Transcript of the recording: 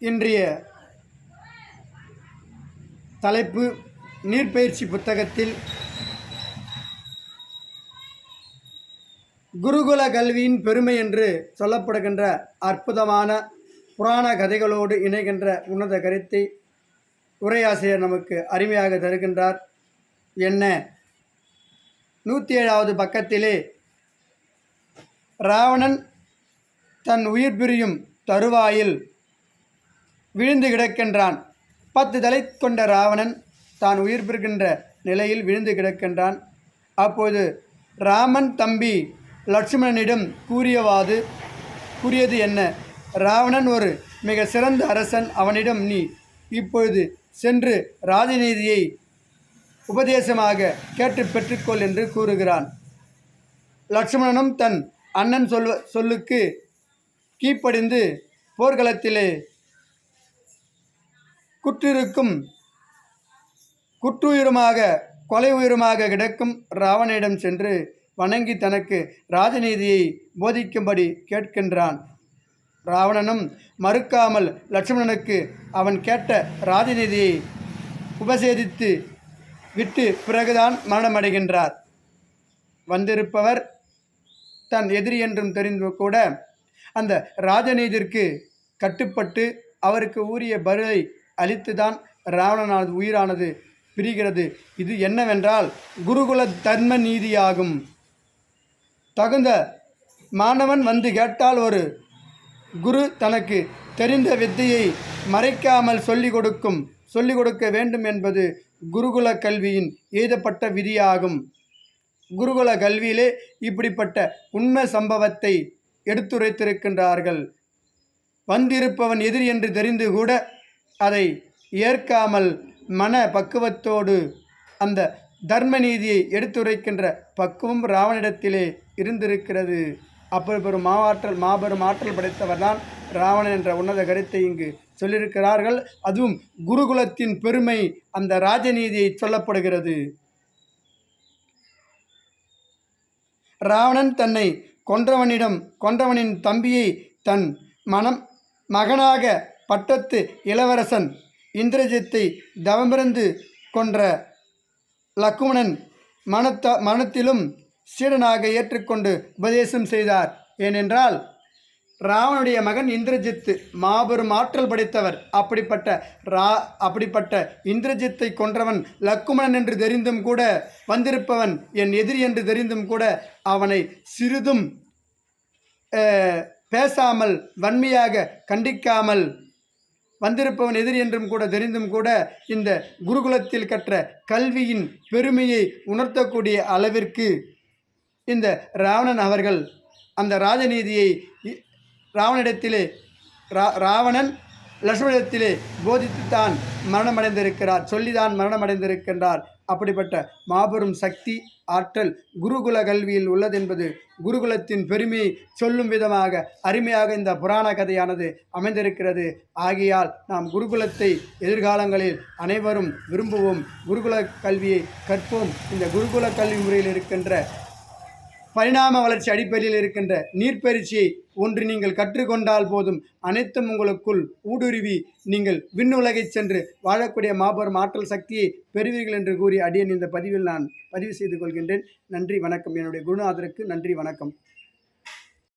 இன்றைய தலைப்பு நீர்ப்பயிற்சி புத்தகத்தில் குருகுல கல்வியின் பெருமை என்று சொல்லப்படுகின்ற அற்புதமான புராண கதைகளோடு இணைகின்ற உன்னத கருத்தை உரையாசிரியர் நமக்கு அருமையாக தருகின்றார். என்ன? நூற்றி ஏழாவது பக்கத்திலே ராவணன் தன் உயிர் பிரியும் தருவாயில் விழுந்து கிடக்கின்றான். பத்து தலை கொண்ட ராவணன் தான் உயிர் பெறுகின்ற நிலையில் விழுந்து கிடக்கின்றான். அப்போது ராமன் தம்பி லட்சுமணனிடம் கூறியவாது கூறியது என்ன? ராவணன் ஒரு மிக சிறந்த அரசன் அவனிடம் நீ இப்பொழுது சென்று ராஜநீதியை உபதேசமாக கேட்டு பெற்றுக்கொள் என்று கூறுகிறான். லட்சுமணனும் தன் அண்ணன் சொல்வ சொல்லுக்கு கீழ்ப்படிந்து போர்க்களத்திலே குற்றிருக்கும் குற்றுயிருமாக கொலை உயிருமாக கிடக்கும் ராவணனிடம் சென்று வணங்கி தனக்கு ராஜநீதியை போதிக்கும்படி கேட்கின்றான். ராவணனும் மறுக்காமல் லட்சுமணனுக்கு அவன் கேட்ட ராஜநீதியை உபசேதித்து விட்டு பிறகுதான் மரணமடைகின்றார். வந்திருப்பவர் தன் எதிரி என்றும் தெரிந்து கூட அந்த ராஜநீதிற்கு கட்டுப்பட்டு அவருக்கு உரிய பதிலை அளித்துதான் ராவணனானது உயிரானது பிரிகிறது. இது என்னவென்றால் குருகுல தர்ம நீதியாகும் தகுந்த மாணவன் வந்து கேட்டால் ஒரு குரு தனக்கு தெரிந்த வித்தையை மறைக்காமல் சொல்லிக் கொடுக்கும். சொல்லிக் கொடுக்க வேண்டும் என்பது குருகுல கல்வியின் எழுதப்பட்ட விதியாகும். குருகுல கல்வியிலே இப்படிப்பட்ட உண்மை சம்பவத்தை எடுத்துரைத்திருக்கின்றார்கள். வந்திருப்பவன் எதிரி என்று தெரிந்து கூட அதை ஏற்காமல் மன பக்குவத்தோடு அந்த தர்ம நீதியை எடுத்துரைக்கின்ற பக்குவம் ராவணிடத்திலே இருந்திருக்கிறது. அப்படி பெரும் மாவாற்றல் மாபெரும் ஆற்றல் படைத்தவர்தான் ராவணன் என்ற உன்னத கருத்தை இங்கு சொல்லியிருக்கிறார்கள். அதுவும் குருகுலத்தின் பெருமை அந்த ராஜநீதியை சொல்லப்படுகிறது. ராவணன் தன்னை கொன்றவனிடம் கொன்றவனின் தம்பியை தன் மனம் மகனாக பட்டத்து இளவரசன் இந்திரஜித்தை தவமிருந்து கொன்ற லக்குமணன் மனத்த மனத்திலும் சீடனாக ஏற்றுக்கொண்டு உபதேசம் செய்தார். ஏனென்றால் ராவனுடைய மகன் இந்திரஜித்து மாபெரும் ஆற்றல் படைத்தவர். அப்படிப்பட்ட ரா அப்படிப்பட்ட இந்திரஜித்தை கொன்றவன் லக்குமணன் என்று தெரிந்தும் கூட வந்திருப்பவன் என் எதிரி என்று தெரிந்தும் கூட அவனை சிறிதும் பேசாமல் வன்மையாக கண்டிக்காமல் வந்திருப்பவன் எதிரி என்றும் கூட தெரிந்தும் கூட இந்த குருகுலத்தில் கற்ற கல்வியின் பெருமையை உணர்த்தக்கூடிய அளவிற்கு இந்த ராவணன் அவர்கள் அந்த ராஜநீதியை இ- ராவணிடத்திலே ரா ராவணன் லட்சுமணத்திலே போதித்துத்தான் மரணமடைந்திருக்கிறார். சொல்லிதான் மரணமடைந்திருக்கின்றார். அப்படிப்பட்ட மாபெரும் சக்தி ஆற்றல் குருகுல கல்வியில் உள்ளதென்பது குருகுலத்தின் பெருமையை சொல்லும் விதமாக அருமையாக இந்த புராண கதையானது அமைந்திருக்கிறது. ஆகையால் நாம் குருகுலத்தை எதிர்காலங்களில் அனைவரும் விரும்புவோம். குருகுல கல்வியை கற்போம். இந்த குருகுல கல்வி முறையில் இருக்கின்ற பரிணாம வளர்ச்சி அடிப்படையில் இருக்கின்ற நீர்ப்பயிற்சியை ஒன்று நீங்கள் கற்றுக்கொண்டால் போதும். அனைத்தும் உங்களுக்குள் ஊடுருவி நீங்கள் விண்ணுலகைச் சென்று வாழக்கூடிய மாபெரும் ஆற்றல் சக்தியை பெறுவீர்கள் என்று கூறி அடியன் இந்த பதிவில் நான் பதிவு செய்து கொள்கின்றேன். நன்றி வணக்கம். என்னுடைய குருநாதருக்கு நன்றி வணக்கம்.